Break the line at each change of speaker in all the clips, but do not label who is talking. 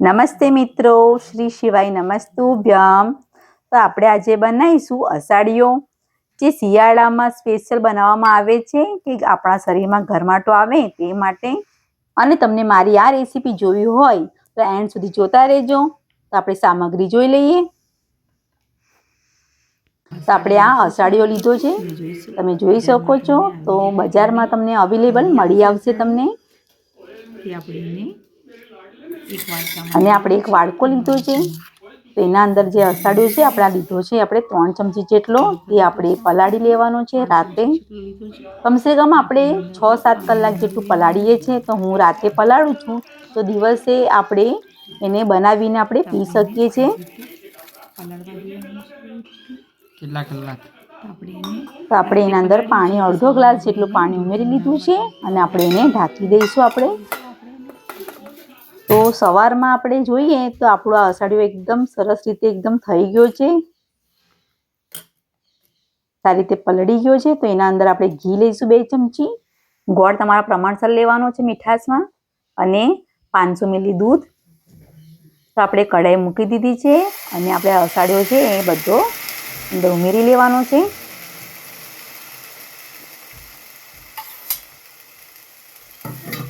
નમસ્તે મિત્રો, શ્રી શિવાય નમસ્તુભ્યમ. તો આપણે આજે બનાવીશું અસાડીઓ જે શિયાળામાં સ્પેશિયલ બનાવવામાં આવે છે કે આપણા શરીરમાં ગરમાટો આવે તે માટે. અને તમને મારી આ રેસીપી જોવી હોય તો એન્ડ સુધી જોતા રહેજો. તો આપણે સામગ્રી જોઈ લઈએ. તો આપણે આ અસાડીઓ લીધો છે. તમે જોઈ શકો છો. તો બજારમાં તમને અવેલેબલ મળી આવશે તમને.
આપણે
અને આપણે એક વાડકો લીધો છે. તો એના અંદર જે અસાડ્યો છે આપણે લીધો છે આપણે ત્રણ ચમચી જેટલો. એ આપણે પલાળી લેવાનો છે રાતે. કમસે કમ આપણે છ સાત કલાક જેટલું પલાળીએ છીએ તો હું રાતે પલાળું છું. તો દિવસે આપણે એને બનાવીને આપણે પી શકીએ છીએ.
કેટલા કલાક?
તો આપણે એના
અંદર પાણી અડધો ગ્લાસ જેટલું પાણી ઉમેરી લીધું છે અને આપણે એને ઢાંકી દઈશું આપણે. તો સવારમાં આપણે જોઈએ તો આપણો આ અષાઢિયો એકદમ સરસ રીતે એકદમ થઈ ગયો છે. સારી રીતે પલળી ગયો છે. તો એના અંદર આપણે ઘી લઈશું બે ચમચી. ગોળ તમારા પ્રમાણસર લેવાનો છે મીઠાશમાં. અને પાંચસો મિલી દૂધ. તો આપણે કઢાઈ મૂકી દીધી છે. અને આપણે અષાઢિયો છે એ બધો અંદર ઉમેરી લેવાનો છે.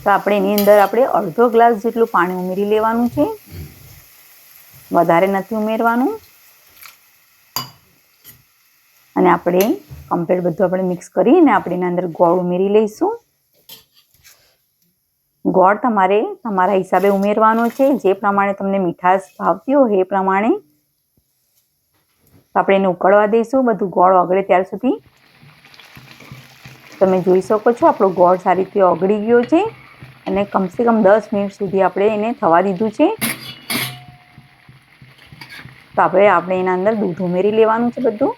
તો આપણે એની અંદર આપણે અડધો ગ્લાસ જેટલું પાણી ઉમેરી લેવાનું છે. વધારે નથી ઉમેરવાનું. અને આપણે કમ્પ્લીટ બધું આપણે મિક્સ કરીને આપણે એના અંદર ગોળ ઉમેરી લઈશું. ગોળ તમારે તમારા હિસાબે ઉમેરવાનો છે. જે પ્રમાણે તમને મીઠાશ ભાવતી હોય એ પ્રમાણે. આપણે એને ઉકળવા દઈશું. બધું ગોળ ઓગળે ત્યાર સુધી. તમે જોઈ શકો છો આપણો ગોળ સારી રીતે ઓગળી ગયો છે. અને કમસે કમ દસ મિનિટ સુધી આપણે એને થવા દીધું છે. તો આપણે આપણે એના અંદર દૂધ ઉમેરી લેવાનું છે બધું.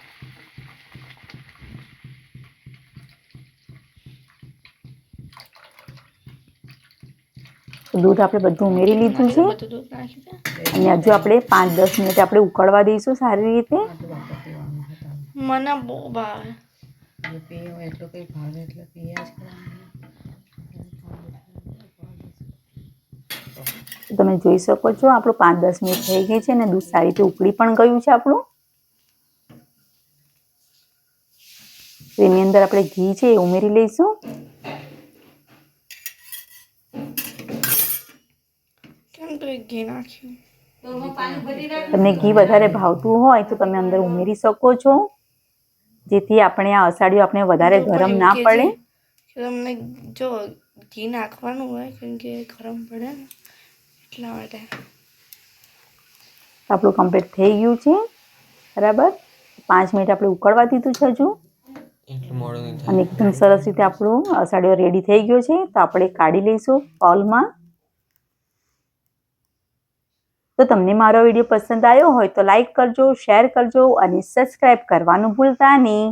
દૂધ આપણે બધું ઉમેરી લીધું છે. અને હજુ આપણે પાંચ દસ મિનિટ આપણે ઉકળવા દઈશું સારી રીતે.
મને બહુ ભાવે.
પીવું એટલું કંઈ ભાવે એટલે પીયા જ કરવાનું
તમે જોઈ શકો છો આપણું પાંચ દસ મિનિટ થઈ ગઈ છે અને દૂધ સારી રીતે ઉકળી પણ ગયું છે આપણું. તો એની અંદર આપણે ઘી છે એ ઉમેરી લઈશું.
તો
તમને ઘી વધારે ભાવતું હોય તો તમે અંદર ઉમેરી શકો છો. જેથી આપણે આ અસાડીઓ આપણે વધારે ગરમ ના પડે.
તમને જો ઘી નાખવાનું હોય કેમ કે ગરમ પડે ને. એટલા માટે.
આપણું કમ્પ્લીટ થઈ ગયું છે. બરાબર? પાંચ મિનિટ આપણે ઉકળવા દીધું છે હજુ.
એટલું મોડું નહીં
અને એકદમ સરસ રીતે આપણું અસાડીઓ રેડી થઈ ગયો છે. તો આપણે કાઢી લઈશું કોલમાં. તો તમને મારો વીડિયો પસંદ આવ્યો હોય તો લાઈક કરજો શેર કરજો અને સબસ્ક્રાઈબ કરવાનું ભૂલતા નહીં.